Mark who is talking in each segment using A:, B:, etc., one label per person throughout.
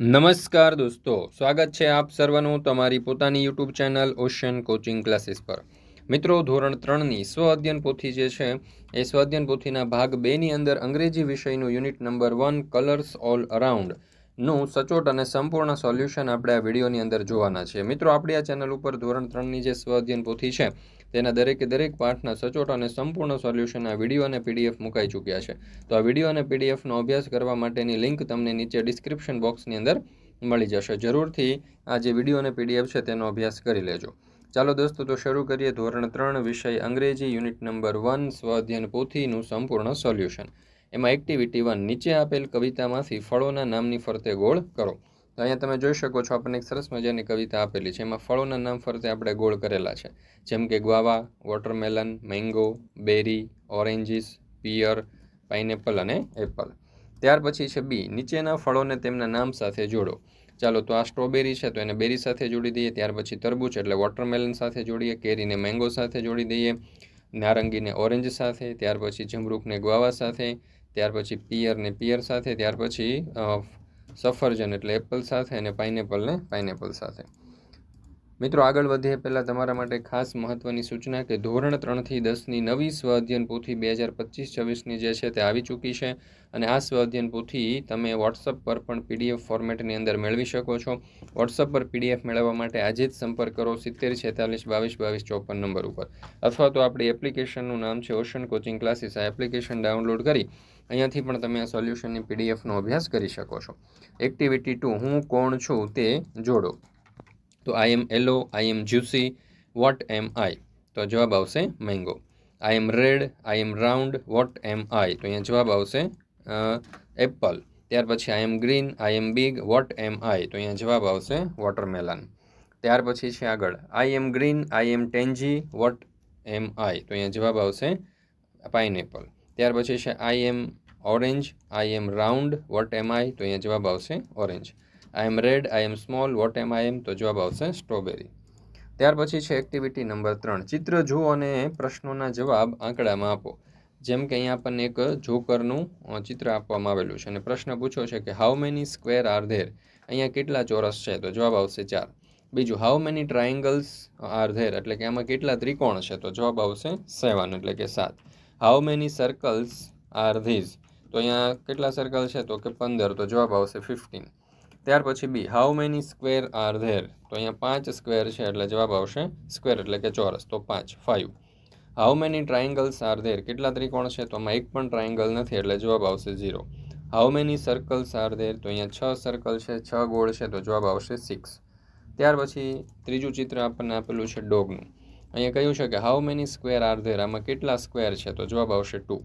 A: નમસ્કાર દોસ્તો, સ્વાગત છે આપ સર્વનું તમારી પોતાની YouTube channel Ocean Coaching Classes પર. મિત્રો, ધોરણ ત્રણની સ્વ અધ્યયન પોથી જે છે, એ સ્વ અધ્યયન પોથીના ભાગ બેની અંદર અંગ્રેજી વિષયનું unit number one colours all around નું સચોટ અને સંપૂર્ણ સોલ્યુશન આપણે આ વિડીયોની અંદર જોવાના છીએ મિત્રો, આપણી આ ચેનલ ઉપર ધોરણ ત્રણની જે સ્વ અધ્યયન પોથી છે, તેના દરેકે દરેક પાઠના સચોટ અને સંપૂર્ણ સોલ્યુશન આ વીડિયો અને પીડીએફ મુકાઈ ચૂક્યા છે. તો આ વીડિયો અને પીડીએફનો અભ્યાસ કરવા માટેની લિંક તમને નીચે ડિસ્ક્રિપ્શન બોક્સની અંદર મળી જશે. જરૂરથી આ જે વીડિયો અને પીડીએફ છે, તેનો અભ્યાસ કરી લેજો. ચાલો દોસ્તો, તો શરૂ કરીએ ધોરણ ત્રણ વિષય અંગ્રેજી યુનિટ નંબર વન સ્વ અધ્યયન પોથીનું સંપૂર્ણ સોલ્યુશન. એમાં એક્ટિવિટી વન નીચે આપેલ કવિતામાંથી ફળોના નામની ફરતે ગોળ કરો. તો અહીંયા તમે જોઈ શકો છો આપણને એક સરસ મજાની કવિતા આપેલી છે. એમાં ફળોના નામ ફરતે આપણે ગોળ કરેલા છે. જેમ કે guava watermelon, mango, berry, oranges, pear, pineapple અને એપલ. ત્યાર પછી છે બી. નીચેના ફળોને તેમના નામ સાથે જોડો. ચાલો તો આ સ્ટ્રોબેરી છે તો એને બેરી સાથે જોડી દઈએ. ત્યાર પછી તરબૂચ એટલે વોટરમેલન સાથે જોડીએ. કેરીને મેંગો સાથે જોડી દઈએ. નારંગીને ઓરેન્જ સાથે. ત્યાર પછી જમરૂખને ગ્વાવા સાથે. ત્યાર પછી પિયરને પિયર સાથે, ત્યાર પછી સફરજન એટલે એપલ સાથે અને પાઇનેપલ ને પાઇનેપલ સાથે. મિત્રો આગળ વધીએ પહેલાં તમારા માટે ખાસ મહત્ત્વની સૂચના કે ધોરણ ત્રણથી દસની નવી સ્વ અધ્યયન પોથી બે હજાર પચીસ છવ્વીસની જે છે તે આવી ચૂકી છે અને આ સ્વઅધ્યયન પોથી તમે વોટ્સઅપ પર પણ પીડીએફ ફોર્મેટની અંદર મેળવી શકો છો. વોટ્સઅપ પર પીડીએફ મેળવવા માટે આજે જ સંપર્ક કરો સિત્તેર છેતાલીસ બાવીસ બાવીસ ચોપન નંબર ઉપર. અથવા તો આપણી એપ્લિકેશનનું નામ છે ઓશન કોચિંગ ક્લાસીસ આ એપ્લિકેશન ડાઉનલોડ કરી અહીંયાથી પણ તમે આ સોલ્યુશનની પીડીએફનો અભ્યાસ કરી શકો છો. એક્ટિવિટી ટુ હું કોણ છું તે જોડો. તો આઈ એમ એલો આઈ એમ જ્યુસી વોટ એમ આઈ તો જવાબ આવશે mango I am red I am round what am I તો અહીંયા જવાબ આવશે એપલ ત્યાર પછી I am green I am big what am I તો અહીંયા જવાબ આવશે વોટરમેલન ત્યાર પછી છે આગળ આઈ am green I M ટેન્જી vote am I તો અહીંયા જવાબ આવશે પાઇનેપલ ત્યાર પછી છે I am orange I am round what am I તો અહીંયા જવાબ આવશે orange I am red I am small what am I એમ? તો જવાબ આવશે સ્ટ્રોબેરી ત્યાર પછી છે એક્ટિવિટી નંબર ત્રણ. ચિત્ર જુઓ અને પ્રશ્નોના જવાબ આંકડામાં આપો. જેમ કે અહીંયા આપણને એક જોકરનું ચિત્ર આપવામાં આવેલું છે અને પ્રશ્ન પૂછ્યો છે કે how many square are there અહીંયા કેટલા ચોરસ છે? તો જવાબ આવશે ચાર. બીજું how many triangles are there એટલે કે આમાં કેટલા ત્રિકોણ છે? તો જવાબ આવશે સેવન એટલે કે સાત. How many circles are these તો અહીંયા કેટલા સર્કલ છે? તો કે પંદર. તો જવાબ આવશે ફિફ્ટીન ત્યાર પછી B how many square are there તો અહીંયા પાંચ સ્ક્વેર છે એટલે જવાબ આવશે સ્ક્વેર એટલે કે ચોરસ. તો પાંચ five how many triangles are there કેટલા ત્રિકોણ છે? તો આમાં એક પણ ટ્રાયંગલ નથી એટલે જવાબ આવશે zero how many circles are there તો અહીંયા છ સર્કલ છે, છ ગોળ છે, તો જવાબ આવશે સિક્સ ત્યાર પછી ત્રીજું ચિત્ર આપણને આપેલું છે ડોગનું અહીંયા કહ્યું છે કે how many square are there આમાં કેટલા સ્ક્વેર છે? તો જવાબ આવશે two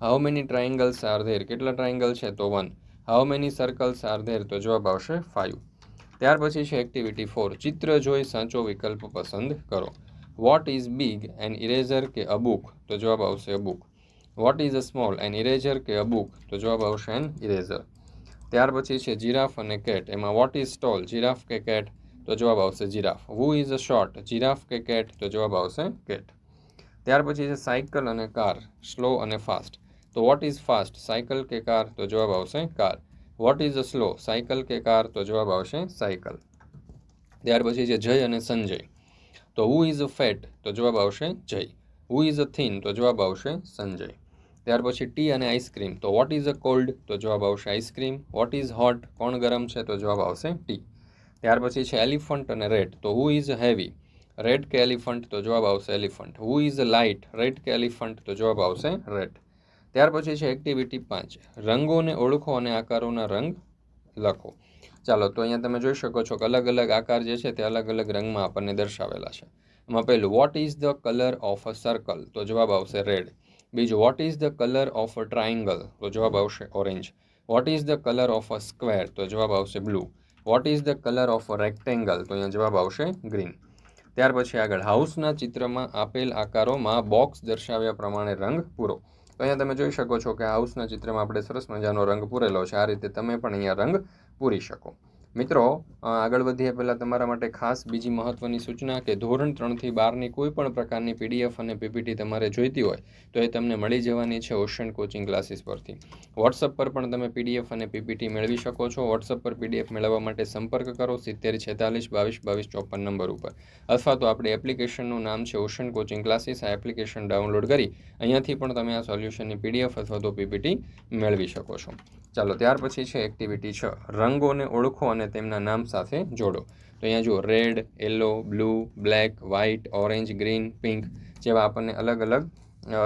A: how many triangles are there કેટલા ટ્રાયંગલ છે? તો one how many circles are there તો જવાબ આવશે ફાઇવ ત્યાર પછી છે એક્ટિવિટી ફોર ચિત્ર જોઈ સાચો વિકલ્પ પસંદ કરો. What is big an eraser કે અ બુક તો જવાબ આવશે a book what is a small an eraser કે અ બુક તો જવાબ આવશે એન ઇરેઝર ત્યાર પછી છે જીરાફ અને કેટ એમાં વોટ ઇઝ ટોલ જીરાફ કે કેટ તો જવાબ આવશે giraffe who is a short giraffe કે કેટ તો જવાબ આવશે કેટ ત્યાર પછી છે સાયકલ અને કાર સ્લો અને ફાસ્ટ તો વોટ ઇઝ ફાસ્ટ સાયકલ કે કાર તો જવાબ આવશે car what is a slow cycle કે કાર તો જવાબ આવશે સાયકલ ત્યાર પછી છે જય અને સંજય. તો હુ ઇઝ અ ફેટ તો જવાબ આવશે જય. હુ ઇઝ અ થીન તો જવાબ આવશે સંજય. ત્યાર પછી ટી અને આઈસ્ક્રીમ તો વોટ ઇઝ અ કોલ્ડ તો જવાબ આવશે આઈસ્ક્રીમ વોટ ઇઝ હોટ કોણ ગરમ છે? તો જવાબ આવશે ટી ત્યાર પછી છે એલિફન્ટ અને રેડ તો હુ ઇઝ હેવી રેડ કે એલિફન્ટ? તો જવાબ આવશે elephant. Who is light rat કે એલિફન્ટ? તો જવાબ આવશે રેડ ત્યાર પછી છે એક્ટિવિટી પાંચ. રંગોને ઓળખો અને આકારોના રંગ લખો. ચાલો, તો અહીંયા તમે જોઈ શકો છો કે અલગ અલગ આકાર જે છે તે અલગ અલગ રંગમાં આપણને દર્શાવેલા છે. એમાં પહેલું what is the colour of a circle તો જવાબ આવશે રેડ બીજું what is the colour of a triangle તો જવાબ આવશે orange what is the colour of a square તો જવાબ આવશે blue what is the colour of a rectangle તો અહીંયા જવાબ આવશે ગ્રીન ત્યાર પછી આગળ હાઉસના ચિત્રમાં આપેલ આકારોમાં બોક્સ દર્શાવ્યા પ્રમાણે રંગ પૂરો. તો અહીંયા તમે જોઈ શકો છો કે હાઉસના ચિત્રમાં આપણે સરસ મજાનો રંગ પૂરેલો છે. આ રીતે તમે પણ અહીંયા રંગ પૂરી શકો. મિત્રો આગળ વધીએ પહેલાં તમારા માટે ખાસ બીજી મહત્ત્વની સૂચના કે ધોરણ ત્રણથી બારની કોઈ પણ પ્રકારની પીડીએફ અને પીપીટી તમારે જોઈતી હોય, તો એ તમને મળી જવાની છે ઓશન કોચિંગ ક્લાસીસ પરથી. વોટ્સઅપ પર પણ તમે પીડીએફ અને પીપીટી મેળવી શકો છો. વોટ્સઅપ પર પીડીએફ મેળવવા માટે સંપર્ક કરો સિત્તેર છેતાલીસ બાવીસ બાવીસ ચોપન નંબર ઉપર. અથવા તો આપણી એપ્લિકેશનનું નામ છે ઓશન કોચિંગ ક્લાસીસ. આ એપ્લિકેશન ડાઉનલોડ કરી અહીંયાથી પણ તમે આ સોલ્યુશનની પીડીએફ અથવા તો પીપીટી મેળવી શકો છો. ચાલો, ત્યાર પછી છે એક્ટિવિટી છ. રંગોને ઓળખો અને તેમના નામ સાથે જોડો. તો અહીંયા જુઓ red yellow blue black white orange green pink જેવા આપણને અલગ અલગ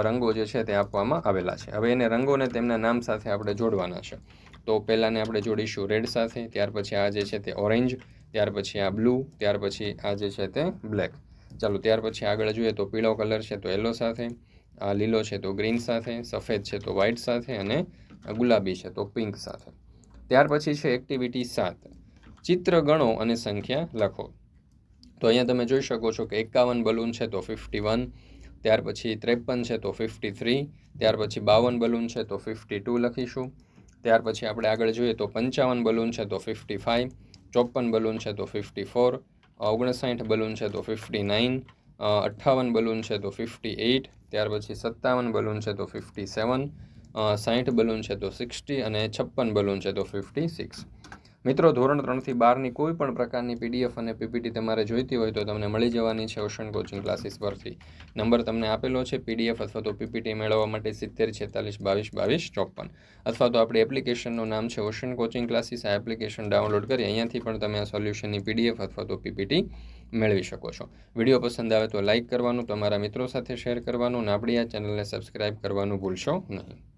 A: રંગો જે છે તે આપવામાં આવેલા છે. હવે એને રંગોને તેમના નામ સાથે આપણે જોડવાના છે. તો પહેલાંને આપણે જોડીશું રેડ સાથે, ત્યાર પછી આ જે છે તે ઓરેન્જ ત્યાર પછી આ બ્લુ ત્યાર પછી આ જે છે તે બ્લેક ચાલો, ત્યાર પછી આગળ જોઈએ તો પીળો કલર છે તો યલો સાથે, આ લીલો છે તો ગ્રીન સાથે, સફેદ છે તો વ્હાઇટ સાથે અને ગુલાબી છે, તો પિંક સાથે. ત્યાર પછી છે એક્ટિવિટી સાત. ચિત્ર ગણો અને સંખ્યા લખો. તો અહીંયા તમે જોઈ શકો છો કે એકાવન બલૂન છે, તો ફિફ્ટી વન ત્યાર પછી ત્રેપન છે, તો ફિફ્ટી થ્રી ત્યાર પછી બાવન બલૂન છે, તો ફિફ્ટી ટુ લખીશું. ત્યાર પછી આપણે આગળ જોઈએ તો પંચાવન બલૂન છે, તો ફિફ્ટી ફાઇવ ચોપન બલૂન છે, તો ફિફ્ટી ફોર ઓગણસાઠ બલૂન છે, તો ફિફ્ટી નાઇન અઠ્ઠાવન બલૂન છે, તો ફિફ્ટી એઇટ ત્યાર પછી સત્તાવન બલૂન છે, તો ફિફ્ટી સેવન સાઠ બલૂન છે તો સિક્સટી અને છપ્પન બલૂન છે તો ફિફ્ટી સિક્સ. મિત્રો, ધોરણ ત્રણથી બારની કોઈ પણ પ્રકારની પીડીએફ અને પીપીટી તમારે જોઈતી હોય તો તમને મળી જવાની છે ઓશન કોચિંગ ક્લાસીસ પરથી. નંબર તમને આપેલો છે પીડીએફ અથવા તો પીપીટી મેળવવા માટે સિત્તેર, છેતાલીસ, બાવીસ બાવીસ, ચોપન. અથવા તો આપણી એપ્લિકેશનનું નામ છે ઓશન કોચિંગ ક્લાસીસ, આ એપ્લિકેશન ડાઉનલોડ કરી અહીંયાથી પણ તમે આ સોલ્યુશનની પીડીએફ અથવા તો પીપીટી મેળવી શકો છો. વીડિયો પસંદ આવે તો લાઇક કરવાનું, તમારા મિત્રો સાથે શેર કરવાનું અને આપણી આ ચેનલને સબસ્ક્રાઇબ કરવાનું ભૂલશો નહીં.